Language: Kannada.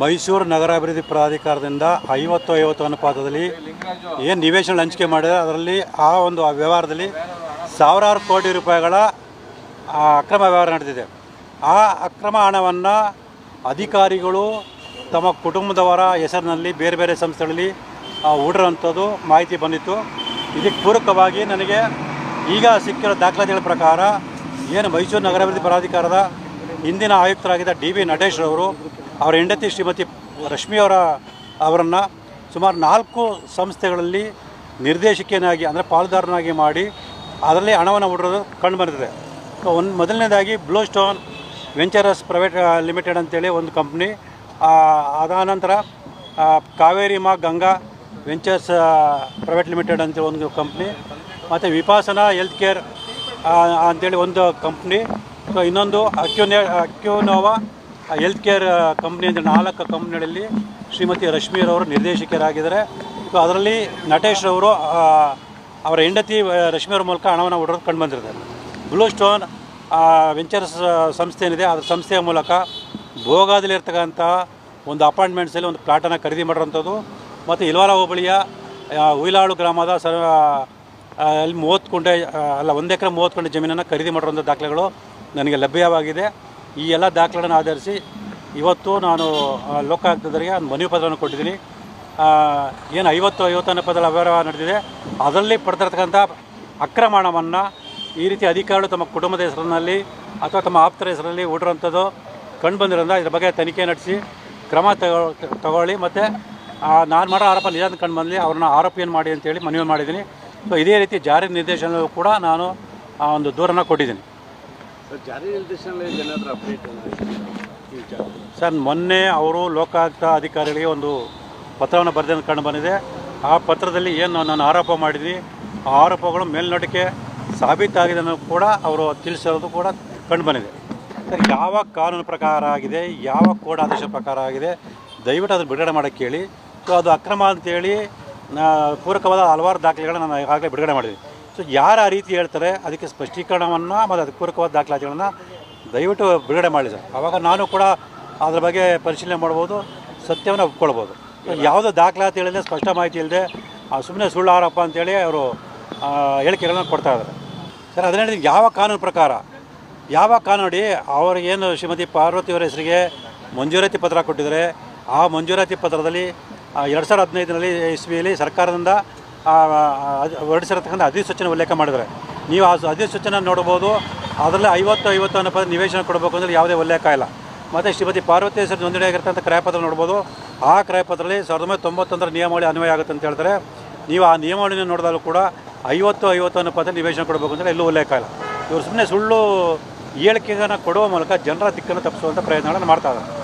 ಮೈಸೂರು ನಗರಾಭಿವೃದ್ಧಿ ಪ್ರಾಧಿಕಾರದಿಂದ ಐವತ್ತು ಐವತ್ತು ಅನುಪಾತದಲ್ಲಿ ಏನು ನಿವೇಶನ ಹಂಚಿಕೆ ಮಾಡಿದೆ ಅದರಲ್ಲಿ ಆ ಒಂದು ವ್ಯವಹಾರದಲ್ಲಿ ಸಾವಿರಾರು ಕೋಟಿ ರೂಪಾಯಿಗಳ ಅಕ್ರಮ ವ್ಯವಹಾರ ನಡೆದಿದೆ. ಆ ಅಕ್ರಮ ಹಣವನ್ನು ಅಧಿಕಾರಿಗಳು ತಮ್ಮ ಕುಟುಂಬದವರ ಹೆಸರಿನಲ್ಲಿ ಬೇರೆ ಬೇರೆ ಸಂಸ್ಥೆಗಳಲ್ಲಿ ಹೂಡಿರೋಂಥದ್ದು ಮಾಹಿತಿ ಬಂದಿತ್ತು. ಇದಕ್ಕೆ ಪೂರಕವಾಗಿ ನನಗೆ ಈಗ ಸಿಕ್ಕಿರೋ ದಾಖಲಾತಿಗಳ ಪ್ರಕಾರ ಏನು ಮೈಸೂರು ನಗರಾಭಿವೃದ್ಧಿ ಪ್ರಾಧಿಕಾರದ ಹಿಂದಿನ ಆಯುಕ್ತರಾಗಿದ್ದ ಡಿ ವಿ ನಟೇಶ್ ಅವರು ಹೆಂಡತಿ ಶ್ರೀಮತಿ ರಶ್ಮಿ ಅವರ, ಅವರನ್ನು ಸುಮಾರು ನಾಲ್ಕು ಸಂಸ್ಥೆಗಳಲ್ಲಿ ನಿರ್ದೇಶಕಿಯನ್ನಾಗಿ ಅಂದರೆ ಪಾಲುದಾರನಾಗಿ ಮಾಡಿ ಅದರಲ್ಲಿ ಹಣವನ್ನು ಹೊಡೋದು ಕಂಡು ಬಂದಿದೆ. ಒಂದು ಮೊದಲನೇದಾಗಿ blue stone ventures private limited ಅಂತೇಳಿ ಒಂದು ಕಂಪ್ನಿ ಅದಾನಂತರ ಕಾವೇರಿ ಮಾ ಗಂಗಾ ವೆಂಚರ್ಸ್ ಪ್ರೈವೇಟ್ ಲಿಮಿಟೆಡ್ ಅಂತೇಳಿ ಒಂದು ಕಂಪ್ನಿ ಮತ್ತು ವಿಪಾಸನಾ ಹೆಲ್ತ್ ಕೇರ್ ಅಂತೇಳಿ ಒಂದು ಕಂಪ್ನಿ ಇನ್ನೊಂದು ಅಕ್ಯೂನೆ ಅಕ್ಯೂನೋವಾ ಹೆಲ್ತ್ ಕೇರ್ ಕಂಪ್ನಿ ಅಂದರೆ ನಾಲ್ಕು ಕಂಪ್ನಿಗಳಲ್ಲಿ ಶ್ರೀಮತಿ ರಶ್ಮಿಯರವರು ನಿರ್ದೇಶಕರಾಗಿದ್ದಾರೆ. ಸೊ ಅದರಲ್ಲಿ ನಟೇಶ್ ಅವರು ಅವರ ಹೆಂಡತಿ ರಶ್ಮಿಯವ್ರ ಮೂಲಕ ಹಣವನ್ನು ಹೊಡೆದು ಕಂಡು ಬಂದಿರ್ತಾರೆ ಬ್ಲೂ ಸ್ಟೋನ್ ವೆಂಚರ್ಸ್ ಸಂಸ್ಥೆ ಏನಿದೆ ಅದರ ಸಂಸ್ಥೆಯ ಮೂಲಕ ಭೋಗಾದಲ್ಲಿರ್ತಕ್ಕಂಥ ಒಂದು ಅಪಾರ್ಟ್ಮೆಂಟ್ಸಲ್ಲಿ ಒಂದು ಪ್ಲಾಟನ್ನು ಖರೀದಿ ಮಾಡಿರೋಂಥದ್ದು ಮತ್ತು ಇಲ್ವಾರ ಹೋಬಳಿಯ ಉಯಿಲಾಳು ಗ್ರಾಮದ ಸ ಅಲ್ಲಿ ಮೂವತ್ತು ಕುಂಟೆ ಅಲ್ಲ, ಒಂದು ಎಕರೆ ಮೂವತ್ತು ಕುಂಟೆ ಜಮೀನನ್ನು ಖರೀದಿ ಮಾಡಿರೋಂಥ ದಾಖಲೆಗಳು ನನಗೆ ಲಭ್ಯವಾಗಿದೆ. ಈ ಎಲ್ಲ ದಾಖಲೆಗಳನ್ನು ಆಧರಿಸಿ ಇವತ್ತು ನಾನು ಲೋಕಾಯುಕ್ತದವರಿಗೆ ಒಂದು ಮನವಿ ಪತ್ರವನ್ನು ಕೊಟ್ಟಿದ್ದೀನಿ. ಏನು ಐವತ್ತು, ಐವತ್ತನೇ ಪದಗಳ ಅವ್ಯವಹಾರ ನಡೆದಿದೆ. ಅದರಲ್ಲಿ ಪಡ್ತಿರ್ತಕ್ಕಂಥ ಅಕ್ರಮಣವನ್ನು ಈ ರೀತಿ ಅಧಿಕಾರಿಗಳು ತಮ್ಮ ಕುಟುಂಬದ ಹೆಸರಿನಲ್ಲಿ ಅಥವಾ ತಮ್ಮ ಆಪ್ತರ ಹೆಸರಲ್ಲಿ ಹೂಡಿರೋಂಥದ್ದು ಕಂಡು ಬಂದಿರೋದ್ರಿಂದ ಇದ್ರ ಬಗ್ಗೆ ತನಿಖೆ ನಡೆಸಿ ಕ್ರಮ ತಗೊ, ತಗೊಳ್ಳಿ. ಮತ್ತು ನಾನು ಮಾಡೋ ಆರೋಪ ನಿಜ ಅಂತ ಕಂಡು ಅವ್ರನ್ನ ಆರೋಪಿಯನ್ನು ಮಾಡಿ ಅಂತೇಳಿ ಮನವಿ ಮಾಡಿದ್ದೀನಿ. ಸೊ ಇದೇ ರೀತಿ ಜಾರಿ ನಿರ್ದೇಶನ ಕೂಡ ನಾನು ಒಂದು ದೂರನ್ನು ಕೊಟ್ಟಿದ್ದೀನಿ. ಸರ್, ಮೊನ್ನೆ ಅವರು ಲೋಕಾಯುಕ್ತ ಅಧಿಕಾರಿಗಳಿಗೆ ಒಂದು ಪತ್ರವನ್ನು ಬರೆದ ಕಂಡು ಬಂದಿದೆ. ಆ ಪತ್ರದಲ್ಲಿ ಏನು ನಾನು ಆರೋಪ ಮಾಡಿದ್ವಿ ಆ ಆರೋಪಗಳು ಮೇಲ್ನೋಟಕ್ಕೆ ಸಾಬೀತಾಗಿದೆ ಕೂಡ ಅವರು ತಿಳಿಸಿರೋದು ಕೂಡ ಕಂಡು ಬಂದಿದೆ. ಸರ್, ಯಾವ ಕಾನೂನು ಪ್ರಕಾರ ಆಗಿದೆ, ಯಾವ ಕೋಡ್ ಆದೇಶ ಪ್ರಕಾರ ಆಗಿದೆ, ದಯವಿಟ್ಟು ಅದನ್ನು ಬಿಡುಗಡೆ ಮಾಡೋಕ್ಕೆ ಕೇಳಿ. ಸೊ, ಅದು ಅಕ್ರಮ ಅಂತೇಳಿ ಪೂರಕವಾದ ಹಲವಾರು ದಾಖಲೆಗಳನ್ನ ನಾನು ಈಗಾಗಲೇ ಬಿಡುಗಡೆ ಮಾಡಿದ್ದೀನಿ. ಸೊ ಯಾರು ಆ ರೀತಿ ಹೇಳ್ತಾರೆ, ಅದಕ್ಕೆ ಸ್ಪಷ್ಟೀಕರಣವನ್ನು ಮತ್ತು ಅದಕ್ಕೆ ಪೂರಕವಾದ ದಾಖಲಾತಿಗಳನ್ನು ದಯವಿಟ್ಟು ಬಿಡುಗಡೆ ಮಾಡಿ ಸರ್. ಆವಾಗ ನಾನು ಕೂಡ ಅದ್ರ ಬಗ್ಗೆ ಪರಿಶೀಲನೆ ಮಾಡ್ಬೋದು, ಸತ್ಯವನ್ನು ಒಪ್ಕೊಳ್ಬೋದು. ಯಾವುದೋ ದಾಖಲಾತಿ ಇಲ್ಲದೆ ಸ್ಪಷ್ಟ ಮಾಹಿತಿ ಇಲ್ಲದೆ ಸುಮ್ಮನೆ ಸುಳ್ಳು ಆರೋಪ ಅಂತೇಳಿ ಅವರು ಹೇಳಿಕೆಗಳನ್ನು ಕೊಡ್ತಾ ಇದ್ದಾರೆ. ಸರ್, ಅದನ್ನ ಯಾವ ಕಾನೂನು ಪ್ರಕಾರ, ಯಾವ ಕಾನೂನು ಅವರಿಗೇನು ಶ್ರೀಮತಿ ಪಾರ್ವತಿಯವರ ಹೆಸರಿಗೆ ಮಂಜೂರಾತಿ ಪತ್ರ ಕೊಟ್ಟಿದ್ದಾರೆ, ಆ ಮಂಜೂರಾತಿ ಪತ್ರದಲ್ಲಿ ಎರಡು ಸಾವಿರದ ಹದಿನೈದರಲ್ಲಿ ಇಸ್ವಿಯಲ್ಲಿ ಸರ್ಕಾರದಿಂದ ಹೊರಡಿಸಿರತಕ್ಕಂಥ ಅಧಿಸೂಚನೆ ಉಲ್ಲೇಖ ಮಾಡಿದರೆ ನೀವು ಆ ಅಧಿಸೂಚನೆ ನೋಡ್ಬೋದು ಅದರಲ್ಲಿ ಐವತ್ತು ಐವತ್ತು ಅನ್ನೋ ಪದ ನಿವೇಶನ ಕೊಡಬೇಕು ಅಂದರೆ ಯಾವುದೇ ಉಲ್ಲೇಖ ಇಲ್ಲ. ಮತ್ತು ಶ್ರೀಮತಿ ಪಾರ್ವತೇಶ್ವರ ನೋಂದಣಿ ನೋಂದಣಿಯಾಗಿರ್ತಕ್ಕಂಥ ಕ್ರಯಪತ್ರ ನೋಡ್ಬೋದು. ಆ ಕ್ರಯಪತ್ರದಲ್ಲಿ ಸಾವಿರದ ಒಂಬೈನೂರ ತೊಂಬತ್ತೊಂದರ ನಿಯಮಾವಳಿ ಅನ್ವಯ ಆಗುತ್ತೆ ಅಂತ ಹೇಳ್ತಾರೆ. ನೀವು ಆ ನಿಯಮಾವಳಿನ ನೋಡಿದಾಗ ಕೂಡ ಐವತ್ತು ಐವತ್ತು ಅನ್ನೋ ಪದ ನಿವೇಶನ ಕೊಡಬೇಕು ಅಂದರೆ ಎಲ್ಲೂ ಉಲ್ಲೇಖ ಇಲ್ಲ. ಇವರು ಸುಮ್ಮನೆ ಸುಳ್ಳು ಹೇಳಿಕೆಗಳನ್ನು ಕೊಡುವ ಮೂಲಕ ಜನರ ದಿಕ್ಕನ್ನು ತಪ್ಪಿಸುವಂಥ ಪ್ರಯತ್ನಗಳನ್ನು ಮಾಡ್ತಾ ಇದ್ದಾರೆ.